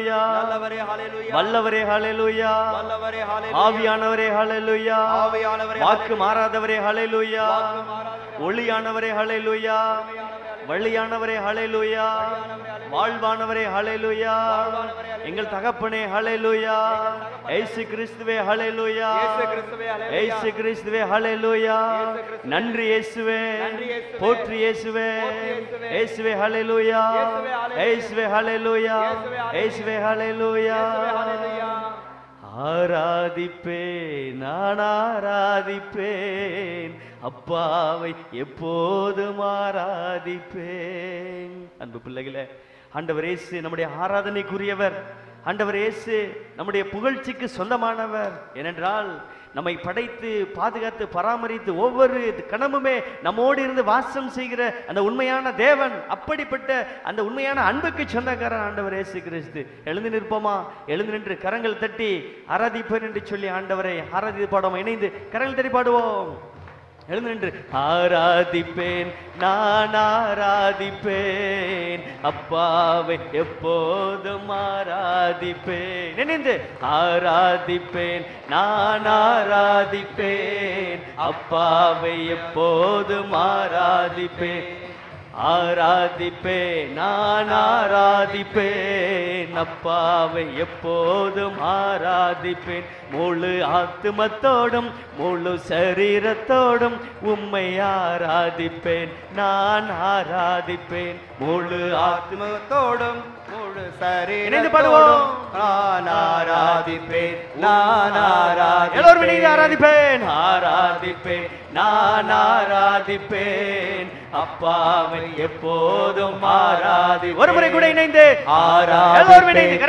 ஹalleluya நல்லவரே ஹalleluya வல்லவரே ஹalleluya வல்லவரே ஹalleluya ஆவியானவரே ஹalleluya ஆவியானவரே வாக்கு மாறாதவரே ஹalleluya வாக்கு மாறாதவரே ஒளியானவரே ஹalleluya வழியானவரே ஹalleluya வாழ்வானவரே ஹalleluya எங்கள் தகப்பனே ஹalleluya இயேசு கிறிஸ்துவே ஹalleluya இயேசு கிறிஸ்துவே ஹalleluya. நன்றி இயேசுவே. போற்றி இயேசுவே. இயேசுவே. ஹalleluya இயேசுவே ஹalleluya இயேசுவே ஹalleluya. ஆராதிப்பேன் நான் ஆராதிப்பேன். அப்பாவை எப்போதும் ஆராதிப்பேன். அன்பு பிள்ளைகளே ஆண்டவர் இயேசு நம்முடைய ஆராதனைக்குரியவர். ஆண்டவர் இயேசு நம்முடைய புகழ்ச்சிக்கு சொந்தமானவர். ஏனென்றால் நம்மை படைத்து பாதுகாத்து பராமரித்து ஒவ்வொரு கணமுமே நம்மோடு இருந்து வாசம் செய்கிற அந்த உண்மையான தேவன் அப்படிப்பட்ட அந்த உண்மையான அன்புக்கு சொந்தக்காரன் ஆண்டவர் இயேசு கிறிஸ்து. எழுந்து நிற்போமா? எழுந்து நின்று கரங்கள் தட்டி ஆராதிப்பேன் என்று சொல்லி ஆண்டவரை ஆராதி பாடுவோம்? இணைந்து கரங்கள் தட்டி பாடுவோம். எழுந்து நின்று ஆராதிப்பேன் நான் ஆராதிப்பேன். அப்பாவை எப்போதும் ஆராதிப்பேன். நினைந்து ஆராதிப்பேன் நான் ஆராதிப்பேன். அப்பாவை எப்போதும் ஆராதிப்பேன். ஆராதிப்பேன் நான் ஆராதிப்பேன். அப்பாவை எப்போதும் ஆராதிப்பேன். முழு ஆத்துமத்தோடும் முழு சரீரத்தோடும் உம்மை ஆராதிப்பேன். நான் ஆராதிப்பேன். முழு ஆத்ம ஆத்மத்தோடும் முழு. சரீரத்தோடும் நான் ஆராதிப்பேன். நான் இணைந்து ஆராதிப்பேன். ஆராதிப்பேன். நான் ஆராதிப்பேன். அப்பாவை எப்போதும் ஆராதி ஒரு முறை கூட இணைந்து ஆராதிப்பேன்.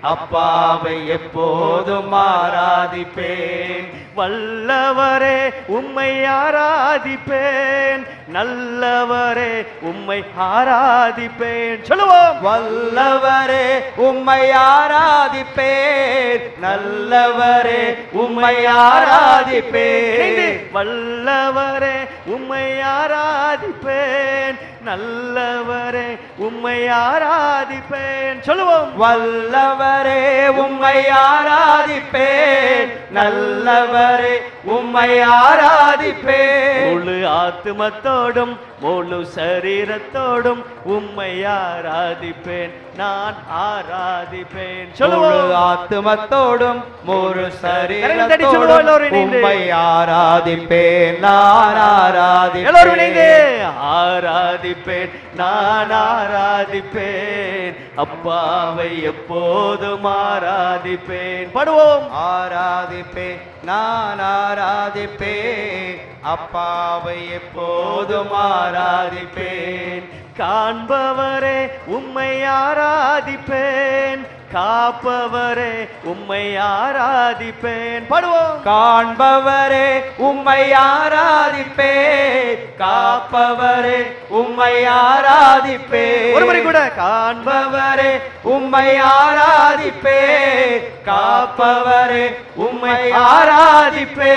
அப்பாவை எப்போதும் ஆராதிப்பேன். வல்லவரே உம்மை ஆராதிப்பேன். நல்லவரே உம்மை ஆராதிப்பேன். சொல்லுவோம். வல்லவரே உம்மை ஆராதிப்பேன். நல்லவரே உம்மை ஆராதிப்பேன். வல்லவரே உம்மை ஆராதிப்பேன். நல்லவரே உம்மை ஆராதிப்பேன். சொல்லுவோம். வல்லவரே உம்மை ஆராதிப்பேன். நல்லவரே உம்மை ஆராதிப்பேன். ஆத்துமத்தோடும் முழு சரீரத்தோடும் உம்மை ஆராதிப்பேன் நான் ஆராதிப்பேன். முழு ஆத்துமத்தோடும் முழு சரீரத்தோடும். உம்மை ஆராதிப்பேன் நான் ஆராதிப்பேன். ஆராதிப்பேன் நான் ஆராதிப்பேன். அப்பாவை எப்போதும் ஆராதிப்பேன். பாடுவோம். ஆராதிப்பேன். நான் ஆராதிப்பேன். அப்பாவை எப்போதும் ஆராதிப்பேன். காண்பவரே உம்மை ஆராதிப்பேன். காப்பவரே உம்மை ஆராதிப்பேன். பாடுவோம். காண்பவரே உம்மை ஆராதிப்பேன். காப்பவரே உம்மை ஆராதிப்பேன். ஒரு முறை கூட. காண்பவர் காண்பவரே உம்மை ஆராதிப்பேன். காப்பவரே உம்மை ஆராதிப்பே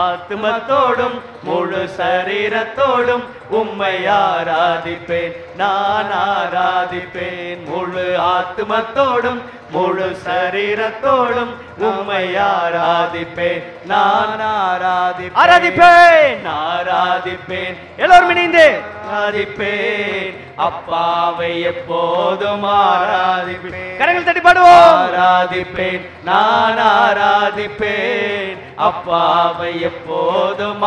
ஆத்மத்தோடும் முழு சரீரத்தோடும் உம்மை ஆராதிப்பேன். நான் ஆராதிப்பேன். முழு ஆத்துமத்தோடும் முழு சரீரத்தோடும் உம்மை ஆராதிப்பேன். நான் ஆராதிப்பேன். ஆராதிப்பேன். ஆராதிப்பேன். எல்லோரும் இணைந்து ஆராதிப்பேன். அப்பாவை எப்போதும் ஆராதிப்பேன். கரங்கள் தட்டி பாடுவோம். ஆராதிப்பேன். நான் ஆராதிப்பேன். அப்பாவை எப்போதும்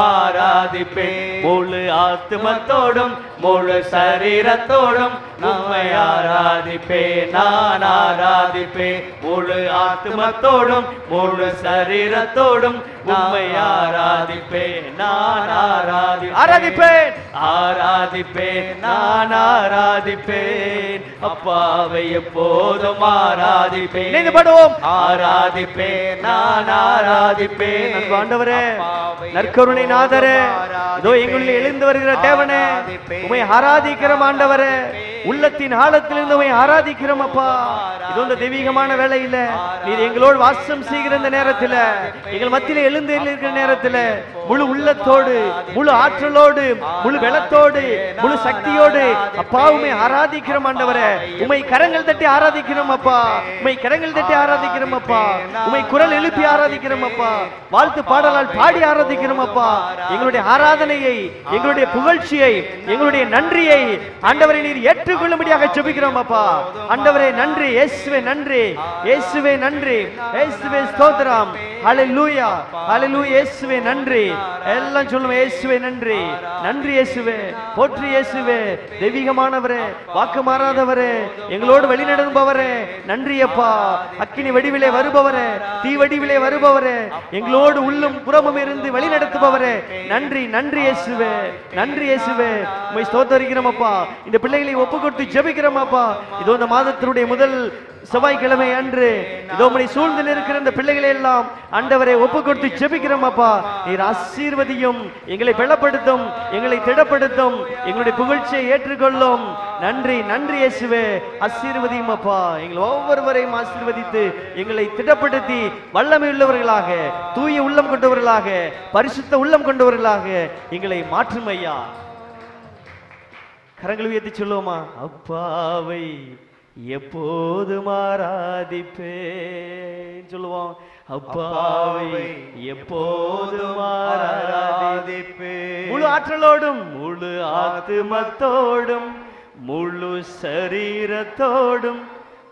ஆராதிப்பேன். முழு ஆத்மத்தோடும் முழு சரீரத்தோடும் நம்மை ஆராதிப்பேன் நான் ஆராதிப்பேன் முழு ஆத்துமத்தோடும் முழு சரீரத்தோடும் நம்மை ஆராதிப்பேன் நான் ஆராதி ஆராதிப்பேன். ஆராதிப்பேன் நான் ஆராதிப்பேன். அப்பாவை எப்போதும் ஆராதிப்பேன். இணைந்து பாடுவோம். ஆராதிப்பேன் நான் ஆராதிப்பேன். ஆண்டவரே நற்கருணை நாதரே இதோ எங்களுள் எழுந்து வருகிற தேவனே. உமை ஆராதிக்கிறோம் ஆண்டவரே. உள்ளத்தின் ஆழத்திலிருந்து உமை ஆராதிக்கிறோம் அப்பா. இது இந்த தெய்வீகமான வேலை இல்ல நீர் எங்களோடு வாசம் செய்கிற இந்த நேரத்துல எங்கள் மத்தியில எழுந்து இருக்கிற நேரத்துல முழு உள்ளத்தோடு முழு ஆற்றலோடு முழு வெளத்தோடு முழு சக்தியோடு அப்பா உமை ஆராதிக்கிறோம் ஆண்டவரே. உமை கரங்கள் தட்டி ஆராதிக்கிறோம் அப்பா. உமை கரங்கள் தட்டி ஆராதிக்கிறோம் அப்பா. உமை குரல் எழுப்பி ஆராதிக்கிறோம் அப்பா. வாழ்த்து பாடலால் பாடி ஆராதிக்கிறோம் அப்பா. எங்களுடைய ஆராதனையை எங்களுடைய புகழ்ச்சியை எங்களுடைய நன்றியை ஆண்டவரை நீர் ஏற்று ஏற்றுக்கொள்ளும்படியாக ஜெபிக்கிறோம் அப்பா ஆண்டவரே நன்றி. இயேசுவே நன்றி. இயேசுவே நன்றி. இயேசுவே ஸ்தோத்திரம். ஹalleluya ஹalleluya இயேசுவே நன்றி எல்லாம் சொல்லுங்க இயேசுவே நன்றி நன்றி இயேசுவே போற்றி இயேசுவே தெய்வீகமானவரே வாக்கு மாறாதவரே எங்களோடு வழிநடத்துபவரே நன்றி அப்பா அக்கினி வடிவிலே வருபவரே தீ வடிவிலே வருபவரே எங்களோடு உள்ளும் புறமும் இருந்து வழி நடத்துபவரே நன்றி நன்றி இயேசுவே நன்றி இயேசுவே உண்மை ஸ்தோத்தரிக்கிறோம் அப்பா இந்த பிள்ளைகளை ஒப்பு கொடுத்து ஜெபிக்கிறோம் அப்பா இதோ இந்த மாதத்தினுடைய முதல் செவ்வாய்க்கிழமை அன்று இதோ மணி சூழ்ந்து நிற்கிற இந்த பிள்ளைகளை எல்லாம் அண்டவரை ஒப்பு கொடுத்து செபிக்கிறோம் அப்பா. நீர் ஆசீர்வதியும் எங்களை பலப்படுத்தும் எங்களை திடப்படுத்தும் எங்களுடைய புகழ்ச்சியை ஏற்றுக்கொள்ளும். நன்றி நன்றி இயேசுவே. ஆசீர்வதியும் அப்பா. எங்கள் ஒவ்வொருவரையும் ஆசீர்வதித்து எங்களை திடப்படுத்தி வல்லமை உள்ளவர்களாக தூய உள்ளம் கொண்டவர்களாக பரிசுத்த உள்ளம் கொண்டவர்களாக எங்களை மாற்றும் ஐயா கரங்களை உயர்த்தி சொல்லுவோமா? அப்பாவை எப்போதும் ஆராதிப்பேன். சொல்லுவோம் அப்பாவை எப்போதும் ஆராதிப்பேன். முழு ஆற்றலோடும் முழு ஆத்துமத்தோடும் முழு சரீரத்தோடும்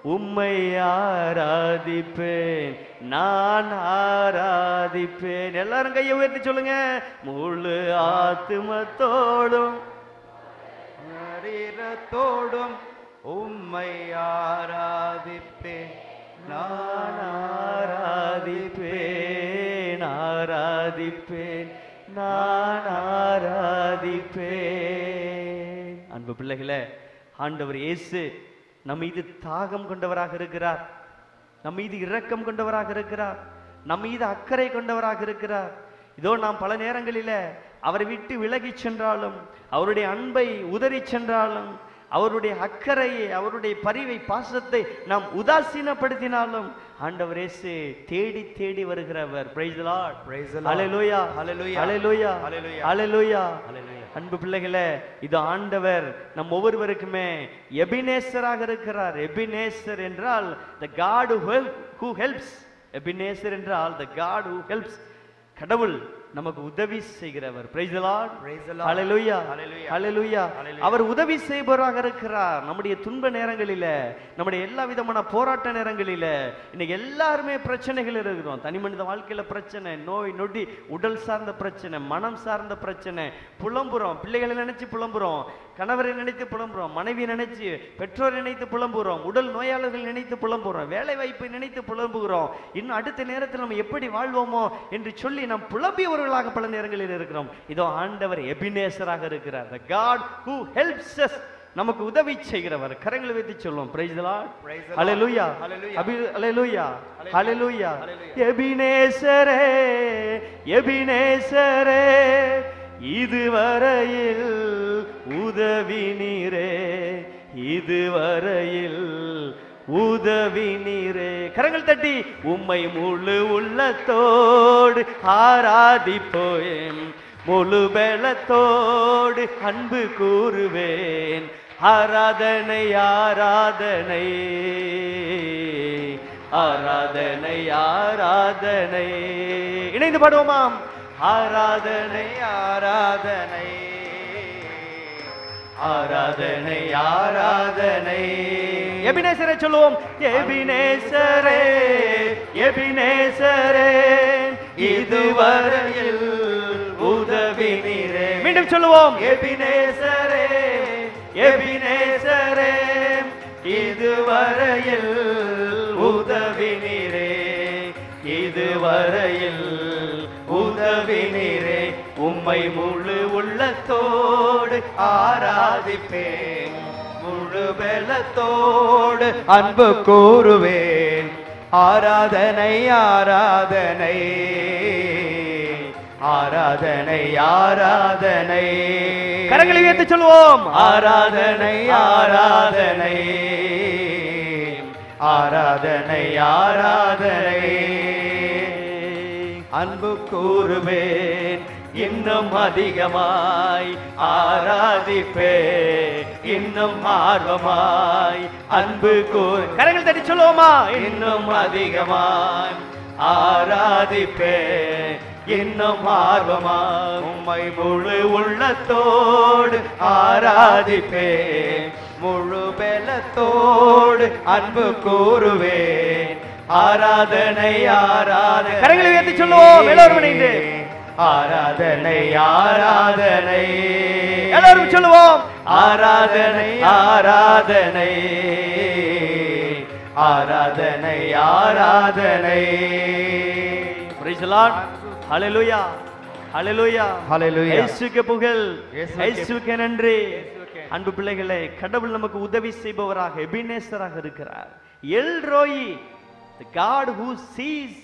உம்மை ஆராதிப்பேன். நான் ஆராதிப்பேன். எல்லாரும் கையை உயர்த்தி சொல்லுங்க. முழு ஆத்துமத்தோடும் சரீரத்தோடும் உம்மை ஆராதிப்பேன் நான் ஆராதிப்பேன் ஆராதிப்பேன் நான் ஆராதிப்பேன். அன்பு பிள்ளைகளே ஆண்டவர் இயேசு நம் மீது தாகம் கொண்டவராக இருக்கிறார். நம் மீது இரக்கம் கொண்டவராக இருக்கிறார். நம் மீது அக்கறை கொண்டவராக இருக்கிறார். இதோ நாம் பல நேரங்களில அவரை விட்டு விலகி சென்றாலும் அவருடைய அன்பை உதறி சென்றாலும் அவருடைய அக்கறையை அவருடைய பரிவை பாசத்தை நாம் உதாசீனப்படுத்தினாலும் ஆண்டவர் இயேசு தேடி தேடி வருகிறவர் praise lord Lord. Hallelujah. Hallelujah. Hallelujah Hallelujah. அன்பு பிள்ளைகளே இது ஆண்டவர் நம் ஒவ்வொருவருக்குமே எபினேசராக இருக்கிறார் எபினேசர் என்றால் the God who helps Ebenezer என்றால் த காட் ஹூ ஹெல்ப்ஸ் கடவுள் நமக்கு உதவி செய்கிறவர். அவர் உதவி செய்பவராக இருக்கிறார். நம்முடைய துன்ப நேரங்களில நம்முடைய எல்லா விதமான போராட்ட நேரங்களில இன்னைக்கு எல்லாருமே பிரச்சனைகள் இருக்கிறோம். தனி மனித வாழ்க்கையில பிரச்சனை நோய் நொடி உடல் சார்ந்த பிரச்சனை மனம் சார்ந்த பிரச்சனை புலம்புறோம். பிள்ளைகளை நினைச்சு புலம்புறோம். கணவரை நினைத்து புலம்புறோம் மனைவி நினைச்சு பெற்றோரை நினைத்து புலம்புகிறோம் உடல் நோயாளர்கள் நினைத்து புலம்புகிறோம் வேலை வாய்ப்பை நினைத்து புலம்புகிறோம் இன்னும் அடுத்த நேரத்தில் நம்ம எப்படி வாழ்வோமோ என்று சொல்லி நாம் புலம்பியவர்களாக பல நேரங்களில் இருக்கிறோம். இதோ ஆண்டவர் எபினேசராக இருக்கிறார். The God who helps us. நமக்கு உதவி செய்கிறவர். கரங்களை வைத்து சொல்லுவோம் price the Lord. Hallelujah hallelujah ஹalleluya. எபினேசரே எபினேசரே இதுவரையில் உதவி நீரே இதுவரையில் உதவி நீரே. கரங்கள் தட்டி உம்மை முழு உள்ளத்தோடு ஆராதிப்போயேன் முழு பலத்தோடு அன்பு கூறுவேன். ஆராதனை ஆராதனை ஆராதனை ஆராதனை. இணைந்து பாடுவோமாம். ஆராதனை ஆராதனை. ஆராதனை ஆராதனை. எபினேசரை சொல்லுவோம். எபினேசரே எபினேசரே இதுவரையில் உதவி நீரே மீண்டும் சொல்லுவோம். எபினேசரே எபினேசரே இதுவரையில் உதவி நீரே இதுவரையில் உதவி நீரே உம்மை முழு உள்ளத்தோடு ஆராதிப்பேன். முழு பலத்தோடு அன்பு கூறுவேன். ஆராதனை ஆராதனை ஆராதனை ஆராதனை. கரங்களை உயர்த்தி சொல்லுவோம். ஆராதனை ஆராதனை ஆராதனை ஆராதனை. அன்பு கூறுவேன் இன்னும் அதிகமாய் ஆராதிப்பே இன்னும் ஆர்வமாய் அன்பு கூறு கரங்கள் தட்டி சொல்லுவோமா? இன்னும் அதிகமாய் ஆராதிப்பே இன்னும் ஆர்வமா உம்மை முழு உள்ளத்தோடு ஆராதிப்பே முழு பலத்தோடு அன்பு கூறுவேன். ஆராதனை ஆராதனை கரங்களை உயர்த்தி சொல்லுவோம், எல்லோரும் இணைந்து. ஆராதனை ஆராதனை எல்லாரும் சொல்லுவோம் ஆராதனை ஆராதனை ஆராதனை ஆராதனை Lord. Hallelujah. Hallelujah. Hallelujah. இயேசுவுக்கு புகழ் இயேசுவுக்கு நன்றி. அன்பு பிள்ளைகளே கடவுள் நமக்கு உதவி செய்பவராக எபினேசராக இருக்கிறார் El Roi the God who sees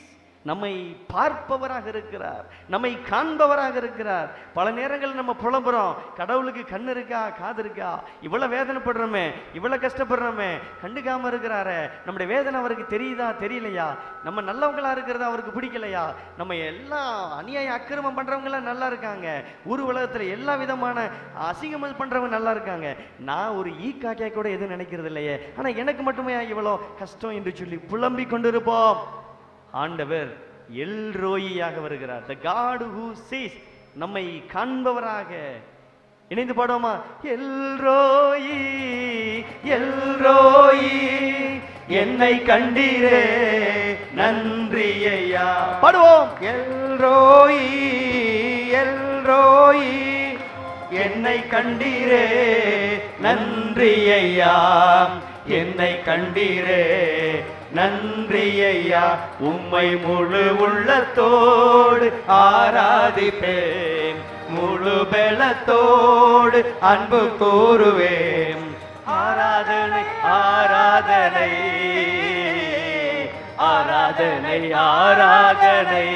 நம்மை பார்ப்பவராக இருக்கிறார் நம்மை காண்பவராக இருக்கிறார். பல நேரங்கள் நம்ம புலம்புறோம் கடவுளுக்கு கண் இருக்கா காது இருக்கா? இவ்வளோ வேதனைப்படுறோமே இவ்வளோ கஷ்டப்படுறோமே கண்டுக்காமல் இருக்கிறாரே. நம்முடைய வேதனை அவருக்கு தெரியுதா தெரியலையா? நம்ம நல்லவங்களா இருக்கிறது அவருக்கு பிடிக்கலையா? நம்ம எல்லாம் அநியாய அக்கிரமம் பண்ணுறவங்களாம் நல்லா இருக்காங்க. ஊர் உலகத்தில் எல்லா விதமான அசிங்கம் பண்ணுறவங்க நல்லா இருக்காங்க. நான் ஒரு ஈ காக்கையா கூட எதுவும் நினைக்கிறது இல்லையே ஆனால் எனக்கு மட்டுமே இவ்வளோ கஷ்டம் என்று சொல்லி புலம்பிக் கொண்டிருப்போம். ஆண்டவர் எல் ரோயியாக வருகிறார். த காட் ஹூ சீஸ் நம்மை காண்பவராக. இணைந்து பாடுவோமா? எல் ரோயி எல் ரோயி என்னை கண்டீரே நன்றி ஐயா பாடுவோம் எல்ரோயி எல்ரோயி என்னை கண்டீரே நன்றி ஐயா என்னை கண்டீரே. நன்றி ஐயா. உம்மை முழு உள்ளத்தோடு ஆராதிப்பேன். முழு பலத்தோடு அன்பு கூறுவேன். ஆராதனை ஆராதனை. ஆராதனை ஆராதனை.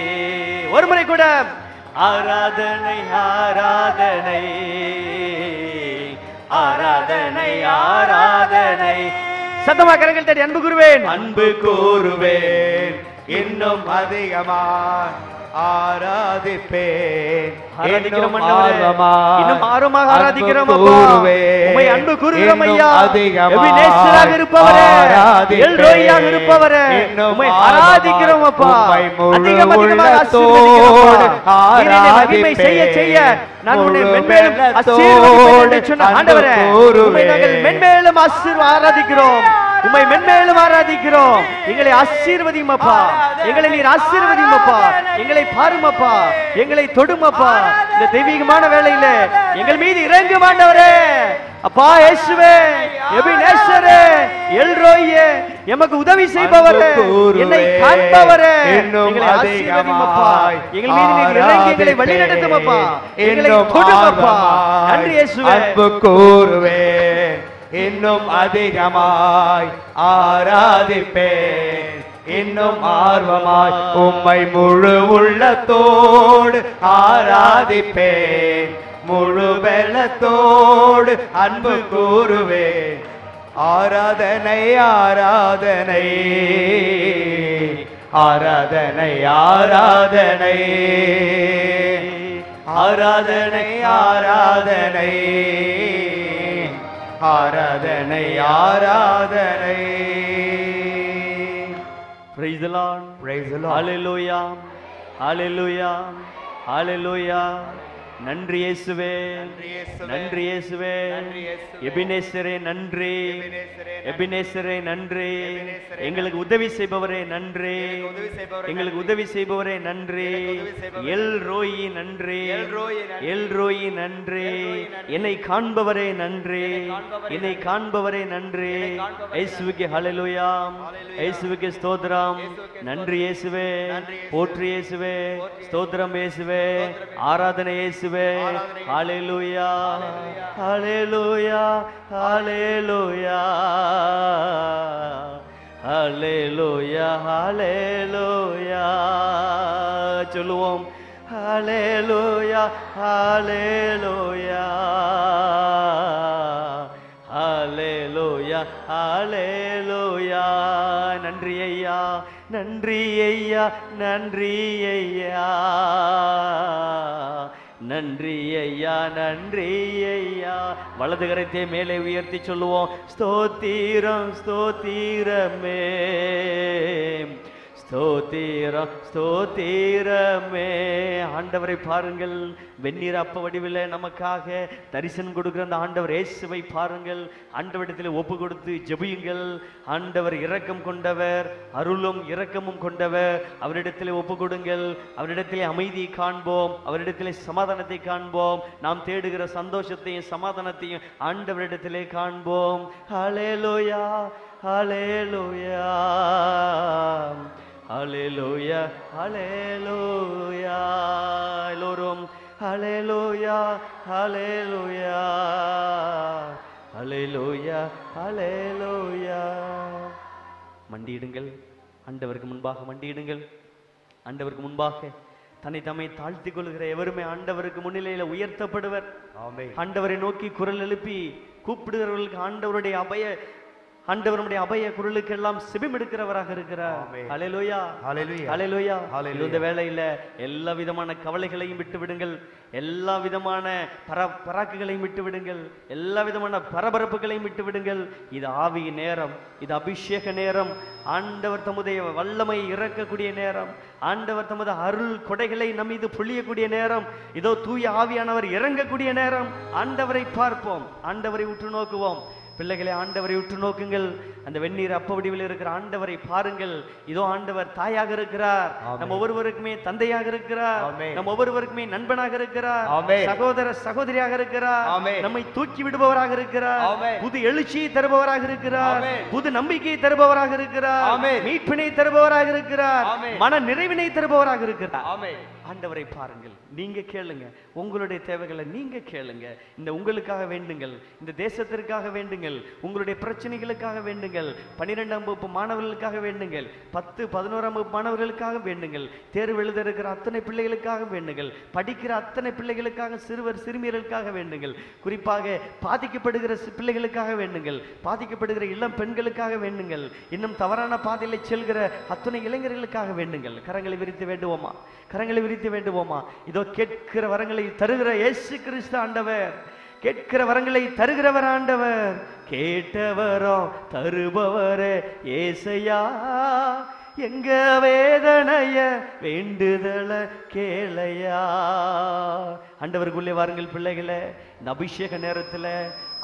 ஒரு முறை கூட. ஆராதனை ஆராதனை. ஆராதனை ஆராதனை சத்தமா கரங்கள் தட்டி அன்பு கூறுவேன். அன்பு கூறுவேன். இன்னும் அதிகமா ஆராதிப்பேன். இன்னும் ஆர்வமாக ஆராதிக்கிறோம் உமை அன்பு கூறுகிறோம் ஐயா. எபினேஸ்வராக இருப்பவரே. எல்ரோயாக இருப்பவரே. உமை ஆராதிக்கிறோம் அப்பா. அதிகம் செய்ய செய்ய. நான் உன்னை மென்மேலும் ஆசீர்வதிக்கிறேன் ஆண்டவரே. உம்மை நாங்கள் உம்மை மென்மேலும் ஆராதிக்கிறோம். எங்களை ஆசீர்வதியும் அப்பா. எங்களை நீர் ஆசீர்வதியும் அப்பா. எங்களை பாரும் அப்பா. எங்களை தொடும் அப்பா. இந்த தெய்வீகமான வேளையில எங்கள் மீது இறங்கு ஆண்டவரே. அப்பா இயேசுவே எபினேசரே எல்ரோயே எமக்கு உதவி செய்பவரே. என்னை காண்பவரே. அப்பா. அதிகமாய் எங்கள் மீது நீர் இறங்கி எங்களை வழி நடத்தும் அப்பா. எங்களை தொடும் அப்பா. நன்றி இயேசுவே. அன்பு கூறுவேன் இன்னும் அதிகமாய் ஆராதிப்பேன். இன்னும் ஆர்வமாய் உம்மை முழு உள்ளத்தோடு ஆராதிப்பேன். முழு வெள்ளத்தோடு அன்பு கூறுவேன். ஆராதனை ஆராதனை. ஆராதனை ஆராதனை. ஆராதனை ஆராதனை. ஆராதனை ஆராதனை. பிரைஸ்லான் பிரைஸ்லான் அலிலுயாம் அலிலுயாம் அலிலுயா நன்றி இயேசுவே. நன்றி இயேசுவே. எபினேசரே நன்றி. எபினேசரே நன்றி. எங்களுக்கு உதவி செய்பவரே நன்றி. எங்களுக்கு உதவி செய்பவரே நன்றி. எல் ரோயி நன்றி. எல் ரோயி நன்றி. என்னை காண்பவரே நன்றி. என்னை காண்பவரே நன்றி. இயேசுவுக்கு ஹalleluya. இயேசுவுக்கு ஸ்தோத்திரம். இயேசுவுக்கு நன்றி இயேசுவே. போற்றி இயேசுவே. போற்றி. ஸ்தோத்திரம் இயேசுவே. ஆராதனை இயேசுவே. இயேசுவே அலையலுயா அலையலுயா அலையலுயா அலையலுயா அலையலுயா சொல்லுவோம் அலையலுயா அலையலுயா அலையலுயா அலையலுயா நன்றி ஐயா நன்றி ஐயா நன்றி ஐயா நன்றி ஐயா நன்றி ஐயா வலது கரத்தை மேலே உயர்த்தி சொல்லுவோம். ஸ்தோத்திரம் ஸ்தோத்திரமே. ஸ்தோத்திரம் ஸ்தோத்திரமே. ஆண்டவரை பாருங்கள். வெந்நீர் அப்ப வடிவில் நமக்காக தரிசனம் கொடுக்குற அந்த ஆண்டவர் இயேசுவை பாருங்கள். ஆண்டவரிடத்தில் ஒப்பு கொடுத்து ஜெபியுங்கள். ஆண்டவர் இரக்கம் கொண்டவர் அருளும் இரக்கமும் கொண்டவர். அவரிடத்தில் ஒப்பு கொடுங்கள். அவரிடத்திலே அமைதியை காண்போம். அவரிடத்திலே சமாதானத்தை காண்போம். நாம் தேடுகிற சந்தோஷத்தையும் சமாதானத்தையும் ஆண்டவரிடத்திலே காண்போம். ஹலேலோயா ஹலேலோயா ஹalleluya ஹalleluya எல்லோரும் ஹalleluya ஹalleluya ஹalleluya ஹalleluya மண்டியிடுங்கள். ஆண்டவருக்கு முன்பாக மண்டியிடுங்கள். ஆண்டவருக்கு முன்பாக தன்னை தம்மை தாழ்த்திக் கொள்கிற எவருமே ஆண்டவருக்கு முன்னிலையில உயர்த்தப்படுவர். ஆண்டவரை நோக்கி குரல் எழுப்பி கூப்பிடுகிறவர்களுக்கு ஆண்டவருடைய அபய ஆண்டவருடைய அபய குரலுக்கு எல்லாம் இருக்கிறார். ஆமென். ஹalleluya. ஹalleluya. ஹalleluya. ஹalleluya. இந்த வேளையில எல்லா விதமான கவலைகளையும் விட்டு விடுங்கள். எல்லா விதமான பர பராக்குகளையும் விட்டு விடுங்கள். எல்லா விதமான பரபரப்புகளையும் விட்டு விடுங்கள். இது ஆவியின் நேரம். இது அபிஷேக நேரம். ஆண்டவர் தம்முடைய வல்லமை இறக்கக்கூடிய நேரம். ஆண்டவர் தமது அருள் கொடைகளை நம் மீது பொழியக்கூடிய நேரம். இதோ தூய ஆவியானவர் இறங்கக்கூடிய நேரம். ஆண்டவரை பார்ப்போம். ஆண்டவரை உற்று நோக்குவோம். பிள்ளைகளை ஆண்டவரை உற்று நோக்குங்கள் அந்த வெந்நீர் அப்ப வடிவில் இருக்கிற ஆண்டவரை பாருங்கள் இதோ ஆண்டவர் தாயாக இருக்கிறார். நம்ம ஒவ்வொருவருக்குமே தந்தையாக இருக்கிறார். நம்ம ஒவ்வொருவருக்குமே நண்பனாக இருக்கிறார். சகோதர சகோதரியாக இருக்கிறார். நம்மை தூக்கி விடுபவராக இருக்கிறார். புது எழுச்சியை தருபவராக இருக்கிறார். புது நம்பிக்கையை தருபவராக இருக்கிறார். மீட்பினை தருபவராக இருக்கிறார். மன நிறைவினை தருபவராக இருக்கிறார். ஆண்டவரை பாருங்கள். நீங்க கேளுங்க. உங்களுடைய தேவைகளை நீங்க கேளுங்க. இந்த உங்களுக்காக வேண்டுங்கள். இந்த தேசத்திற்காக வேண்டுங்கள். உங்களுடைய பிரச்சனைகளுக்காக வேண்டுங்கள். பன்னிரெண்டாம் வகுப்பு மாணவர்களுக்காக வேண்டுங்கள். பத்து பதினோராம் வகுப்பு மாணவர்களுக்காக வேண்டுங்கள். தேர்வு எழுத இருக்கிற அத்தனை பிள்ளைகளுக்காக வேண்டுங்கள். படிக்கிற அத்தனை பிள்ளைகளுக்காக சிறுவர் சிறுமியர்களுக்காக வேண்டுங்கள். குறிப்பாக பாதிக்கப்படுகிற பிள்ளைகளுக்காக வேண்டுங்கள். பாதிக்கப்படுகிற இளம் பெண்களுக்காக வேண்டுங்கள். இன்னும் தவறான பாதையில் செல்கிற அத்தனை இளைஞர்களுக்காக வேண்டுங்கள். கரங்களை விரித்து வேண்டுவோமா? கரங்களை விரித்து வேண்டுவோமா? இதோ கேட்கிற வரங்களை தருகிற இயேசு கிறிஸ்து ஆண்டவர். கேட்கிற வரங்களை தருகிறவர் ஆண்டவர். கேட்டவரும் தருபவரே ஏசையா. எங்க வேதனைய வேண்டுதல கேளையா. ஆண்டவருக்குள்ளே வாருங்கள் பிள்ளைகளே. இந்த அபிஷேக நேரத்துல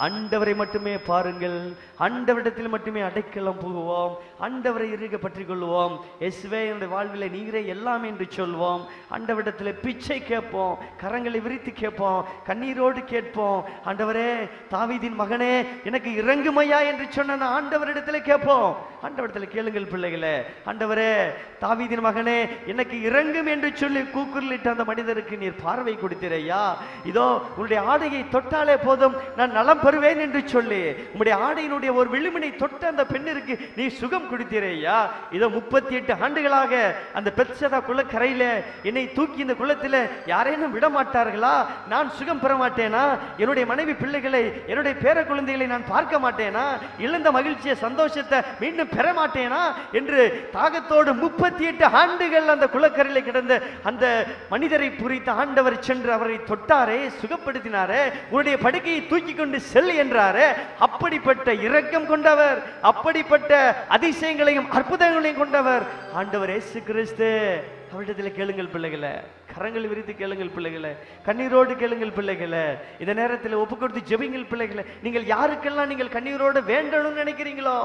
அண்டவரை மட்டுமே பாருங்கள். அண்டவரிடத்தில் மட்டுமே அடைக்கலம் புகுவோம். அண்டவரை இறுக பற்றி கொள்வோம் எஸ்வே என்னுடைய வாழ்வில் நீரே எல்லாம் என்று சொல்வோம். அண்டவரிடத்தில் பிச்சை கேட்போம். கரங்களை விரித்து கேட்போம். கண்ணீரோடு கேட்போம். ஆண்டவரே தாவிதின் மகனே எனக்கு இறங்குமையா என்று சொன்ன ஆண்டவரிடத்தில் கேட்போம். ஆண்டவரிடத்தில் கேளுங்கள் பிள்ளைகளே. ஆண்டவரே தாவீதின் மகனே எனக்கு இறங்கும் என்று சொல்லி கூக்குரலிட்ட அந்த மனிதருக்கு நீர் பார்வை கொடுத்தீரையா? இதோ உன்னுடைய ஆடையை தொட்டாலே போதும் நான் நலம் பெறுவேன் என்று சொல்லி உம்முடைய ஆடையினுடைய ஒரு விளிம்பினை தொட்ட அந்த பெண்ணிற்கு நீ சுகம் கொடுத்தீரையா இதோ முப்பத்தி எட்டு ஆண்டுகளாக அந்த பெட்சதா குளக்கரையில என்னை தூக்கி இந்த குளத்தில் யாரேனும் விட மாட்டார்களா நான் சுகம் பெற மாட்டேனா? என்னுடைய மனைவி பிள்ளைகளை என்னுடைய பேர குழந்தைகளை நான் பார்க்க மாட்டேனா? இழந்த மகிழ்ச்சியை சந்தோஷத்தை மீண்டும் பெற மாட்டேனா? என்று தாகத்தோடு முப்பத்தி எட்டு ஆண்டுகள் அந்த குளக்கரையில் கிடந்த அந்த மனிதரை புரித்த ஆண்டவர் சென்று அவரை தொட்டாரே சுகப்படுத்தினாரே. உன்னுடைய படுக்கையை தூக்கி கொண்டு செல் என்றாரே. அப்படிப்பட்ட இரக்கம் கொண்டவர் அப்படிப்பட்ட அதிசயங்களையும் அற்புதங்களையும் கொண்டவர். ஆண்டவர் இயேசு கிறிஸ்து. அவரிடத்தில் கேளுங்கள் பிள்ளைகளை கரங்கள் விரித்து கேளுங்கள் பிள்ளைகளை கண்ணீரோடு கேளுங்கள் பிள்ளைகளை. இந்த நேரத்தில் ஒப்பு கொடுத்து ஜெபிங்கள் பிள்ளைகளை. நீங்கள் யாருக்கெல்லாம் நீங்கள் கண்ணீரோடு வேண்டணும்னு நினைக்கிறீங்களோ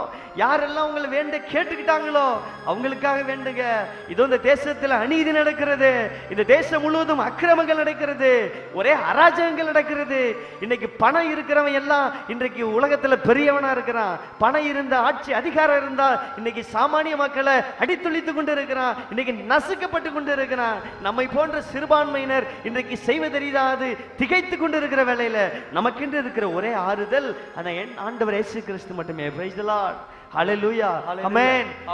யாரெல்லாம் உங்களை வேண்ட கேட்டுக்கிட்டாங்களோ அவங்களுக்காக வேண்டுங்க. இதோ இந்த தேசத்தில் அநீதி நடக்கிறது. இந்த தேசம் முழுவதும் அக்கிரமங்கள் நடக்கிறது. ஒரே அராஜகங்கள் நடக்கிறது. இன்னைக்கு பணம் இருக்கிறவன் எல்லாம் இன்றைக்கு உலகத்துல பெரியவனா இருக்கிறான். பணம் இருந்த ஆட்சி அதிகாரம் இருந்தா இன்னைக்கு சாமானிய மக்களை அடித்துளித்து கொண்டு இருக்கிறான் இன்னைக்கு நசுக்கப்பட்டு கொண்டு இருக்கிறான் நம்மை போன்ற சிறுபான்மையினர் இன்றைக்கு செய்வதறியாது திகைத்து கொண்டு இருக்கிற வேலையில நமக்கென்று இருக்கிற ஒரே ஆறுதல் ஆனா என் ஆண்டவர் இயேசு கிறிஸ்து மட்டுமே பிரைஸ் தி லார்ட்.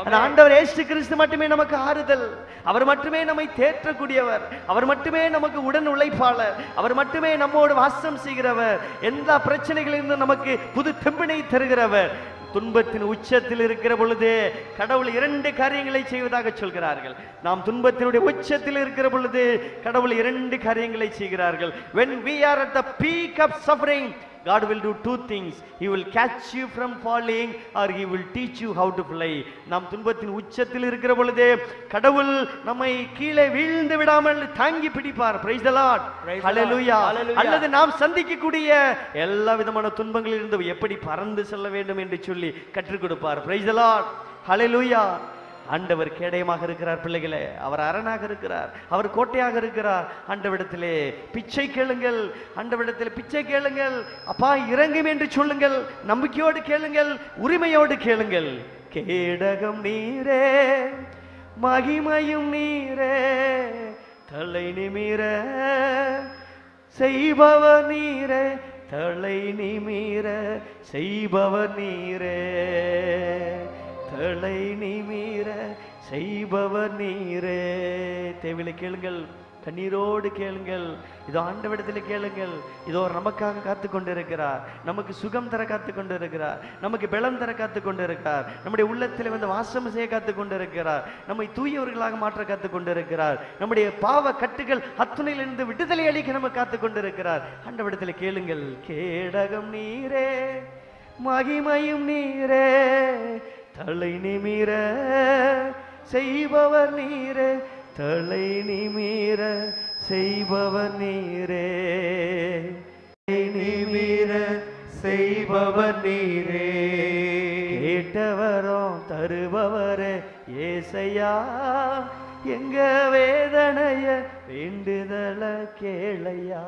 அந்த ஆண்டவர் இயேசு கிறிஸ்து மட்டுமே நமக்கு ஆறுதல். அவர் மட்டுமே நம்மை தேற்றக்கூடியவர். அவர் மட்டுமே நமக்கு உடன் உழைப்பாளர். அவர் மட்டுமே நம்மோடு வாசம் செய்கிறவர். எந்த பிரச்சனைகளிலிருந்து நமக்கு புது தெம்பினை தருகிறவர். துன்பத்தின் உச்சத்தில் இருக்கிற பொழுது கடவுள் இரண்டு காரியங்களை செய்வதாக சொல்கிறார்கள். நாம் துன்பத்தினுடைய உச்சத்தில் இருக்கிற பொழுது கடவுள் இரண்டு காரியங்களை செய்கிறார்கள். When we are at the peak of suffering God will do two things. He will catch you from falling or he will teach you how to fly. நாம் துன்பத்தின் உச்சத்தில் இருக்கிற பொழுது கடவுள் நம்மை கீழே வீழ்ந்து விடாமல் தாங்கி பிடிப்பார் praise the lord Praise the Lord. Hallelujah. அல்லது நாம் சந்திக்கக்கூடிய எல்லா விதமான துன்பங்களிலிருந்து எப்படி பறந்து செல்ல வேண்டும் என்று சொல்லி கற்றுக் கொடுப்பார் பிரைஸ் தி லார்ட் ஹalleluya ஆண்டவர் கேடயமாக இருக்கிறார் பிள்ளைகளே. அவர் அரணாக இருக்கிறார். அவர் கோட்டையாக இருக்கிறார். ஆண்டவிடத்திலே பிச்சை கேளுங்கள். அண்டவிடத்தில் பிச்சை கேளுங்கள். அப்பா இறங்கும் என்று சொல்லுங்கள். நம்பிக்கையோடு கேளுங்கள். உரிமையோடு கேளுங்கள். கேடகம் நீரே மகிமையும் நீரே தலை நிமிர செய்பவ நீரே தலை நிமிர செய்பவ நீரே. தலை நிமிர செய்பவர் நீரே. தேவையில்லை கேளுங்கள் கண்ணீரோடு கேளுங்கள். இதோ ஆண்டவிடத்தில் கேளுங்கள். இதோ நமக்காக காத்து கொண்டிருக்கிறார். நமக்கு சுகம் தர காத்து கொண்டிருக்கிறார். நமக்கு பலம் தர காத்து கொண்டிருக்கிறார். நம்முடைய உள்ளத்தில் வந்து வாசம் செய்ய காத்து கொண்டிருக்கிறார். நம்மை தூயவர்களாக மாற்ற காத்து கொண்டிருக்கிறார். நம்முடைய பாவ கட்டுகள் அத்துணையிலிருந்து விடுதலை அளிக்க நம்ம காத்து கொண்டிருக்கிறார். ஆண்டவிடத்தில் கேளுங்கள். கேடகம் நீரே மகிமையும் நீரே. தலை நிமிர செய்பவர் நீரே. தலை நிமிர செய்பவர் நீரே. நிமிர செய்பவர் நீரே. கேட்டவரும் தருபவரே ஏசையா. எங்க வேதனைய வேண்டுதல கேளையா.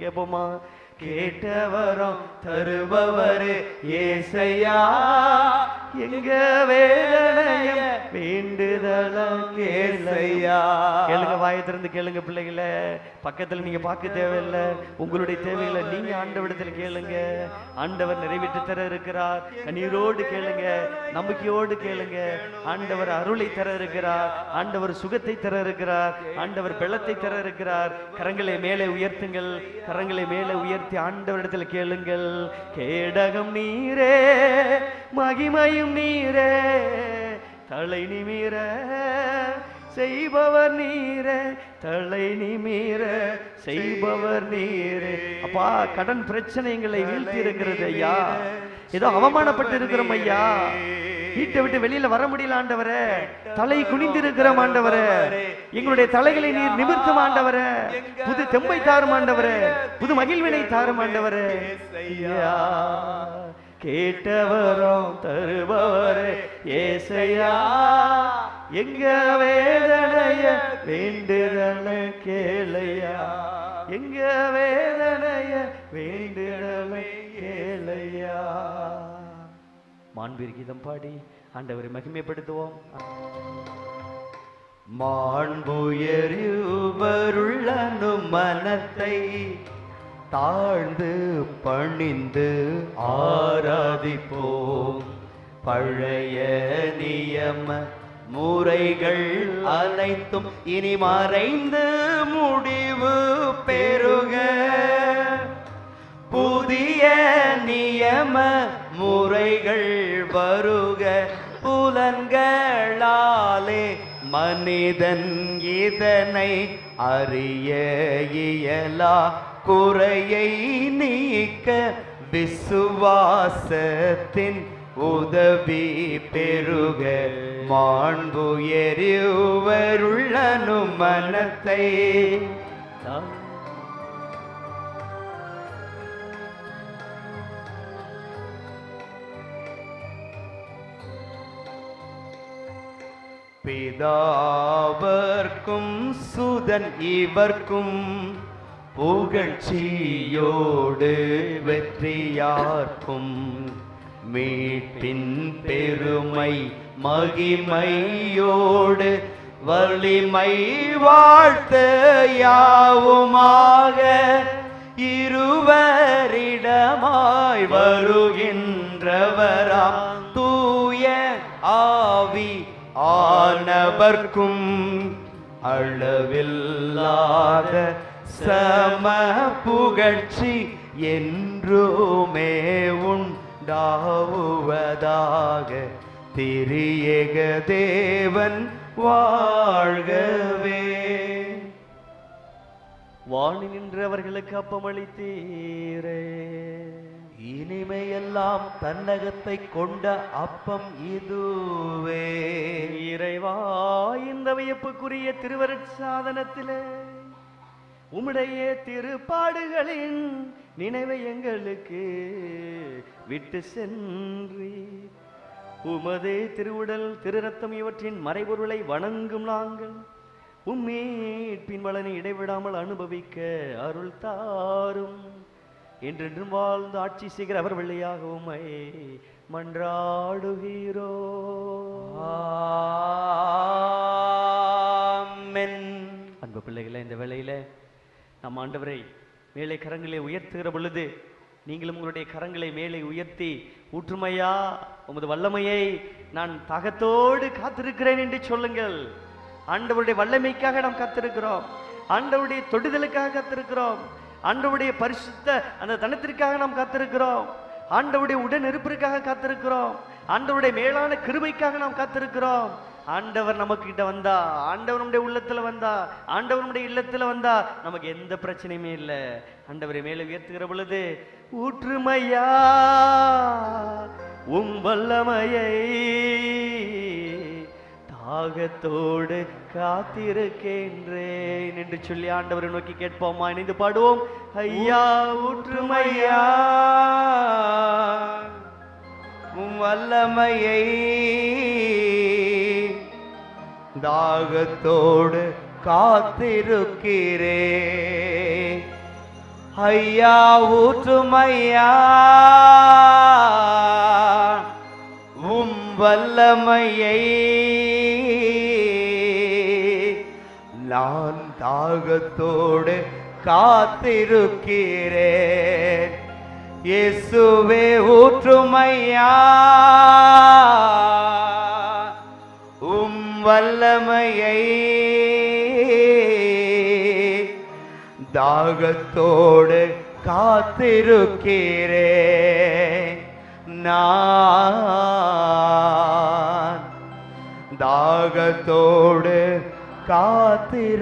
கேப்போமா? கேட்டவரும் தருபவரே ஏசையா. எங்க வேதனையும் வேண்டுதலம் கேளையா கேளுங்க வாயை திறந்து கேளுங்க பிள்ளைகளே. பக்கத்துல நீங்க பார்க்க தேவையில்லை. உங்களுடைய தேவைகளை நீங்க ஆண்டவரிடத்தில் கேளுங்க. ஆண்டவர் நிறைவேற்றி தர இருக்கிறார். கண்ணீரோடு கேளுங்க. நம்பிக்கையோடு கேளுங்க. ஆண்டவர் அருளை தர இருக்கிறார். ஆண்டவர் சுகத்தை தர இருக்கிறார். ஆண்டவர் பெலத்தை தர இருக்கிறார். கரங்களை மேலே உயர்த்துங்கள். கரங்களை மேலே உயர்த்தி ஆண்டவரிடத்தில் கேளுங்கள். கேடகம் நீரே மகிமையும் நீரே தலை நிமிர செய்பவர் நீரே தலை நிமிர செய்பவர் நீரே. அப்பா கடன் பிரச்சனை எங்களை வீழ்த்தி இருக்கிறது ஐயா ஏதோ அவமானப்பட்டு இருக்கிறோம் ஐயா. வீட்டை விட்டு வெளியில வர முடியல ஆண்டவரே. தலை குனிந்து இருக்கிறோம் ஆண்டவரே. எங்களுடைய தலைகளை நீர் நிமிர்த்தும் ஆண்டவரே. புது தெம்பை தாரும் ஆண்டவரே. புது மகிழ்வினை தாரும் ஆண்டவரே. ஐயா. கேட்டவரும் தருபவரே ஏசையா. எங்க வேதனைய வேண்டுதல கேளையா. எங்க வேதனைய வேண்டுதல கேளையா. மாண்பீர் கீதம் பாடி ஆண்டவரை மகிமைப்படுத்துவோம். மாண்புயருவருள்ளனு மனத்தை தாழ்ந்து பணிந்து ஆராதிப்போம். பழைய நியம முறைகள் அனைத்தும் இனி மறைந்து முடிவு பெறுக. புதிய நியம முறைகள் வருக. புலன்களாலே மனிதன் இதனை அறிய இயலா. குறையை நீக்க விசுவாசத்தின் உதவி பெருக. மாண்புயருவருள்ளனு மனத்தை பிதாவர்க்கும் சுதன் இவர்க்கும் புகழ்ச்சியோடு வெற்றியார்க்கும் மீட்டின் பெருமை மகிமையோடு வலிமை வாழ்த்த யாவுமாக இருவரிடமாய் வருகின்றவரா தூய ஆவி ஆனவர்க்கும் அளவில்லாத சம புகழ்ச்சி என்றுமே உண்டாவுவதாக திரியேக தேவன் வாழ்கவே. வாணி நின்றவர்களுக்கு அப்பமளித்தீரே. இனிமையெல்லாம் தன்னகத்தை கொண்ட அப்பம் இதுவே. இறைவா இந்த வியப்புக்குரிய திருவருட்சாதனத்திலே. உம்முடைய திருப்பாடுகளின் நினைவை எங்களுக்கு விட்டு சென்றீர். உமதே திருவுடல் திருரத்தம் இவற்றின் மறைபொருளை வணங்கும் நாங்கள். உம்மீட்பின் பலனை இடைவிடாமல் அனுபவிக்க அருள் தாரும். என்றென்றும் வாழ்ந்து ஆட்சி செய்கிற அவர் வழியாக உம்மை மன்றாடுகிறோ அன்பு பிள்ளைகளே இந்த வேளையில நம் ஆண்டவரை மேலே கரங்களை உயர்த்துகிற பொழுது நீங்களும் உங்களுடைய கரங்களை மேலே உயர்த்தி ஊற்றுமையா உமது வல்லமையை நான் தகத்தோடு காத்திருக்கிறேன் என்று சொல்லுங்கள். ஆண்டவருடைய வல்லமைக்காக நாம் காத்திருக்கிறோம். ஆண்டவருடைய தொடுதலுக்காக காத்திருக்கிறோம். ஆண்டவருடைய பரிசுத்த அந்த தனத்திற்காக நாம் காத்திருக்கிறோம். ஆண்டவருடைய உடன் இருப்பிற்காக காத்திருக்கிறோம். ஆண்டவருடைய மேலான கிருபைக்காக நாம் காத்திருக்கிறோம். ஆண்டவர் நமக்கு கிட்ட வந்தா ஆண்டவர் நம்முடைய உள்ளத்துல வந்தா ஆண்டவர் நம்முடைய இல்லத்துல வந்தா நமக்கு எந்த பிரச்சனையுமே இல்லை. ஆண்டவரை மேலே உயர்த்துகிற பொழுது ஊற்றுமையா உம் வல்லமையை தாகத்தோடு காத்திருக்கின்றேன் என்று சொல்லி ஆண்டவரை நோக்கி கேட்போமா? இணைந்து பாடுவோம். ஐயா ஊற்றுமையா உம் வல்லமையை தாகத்தோடு காத்திருக்கிறே. ஐயா ஊற்றுமையா. உம் வல்லமையை. நான் தாகத்தோடு காத்திருக்கிறேன் இயேசுவே ஊற்றுமையா. வல்லமையை தாகத்தோடு காத்திருக்கிறே. நான் தாகத்தோடு காத்திருக்கிறேன்.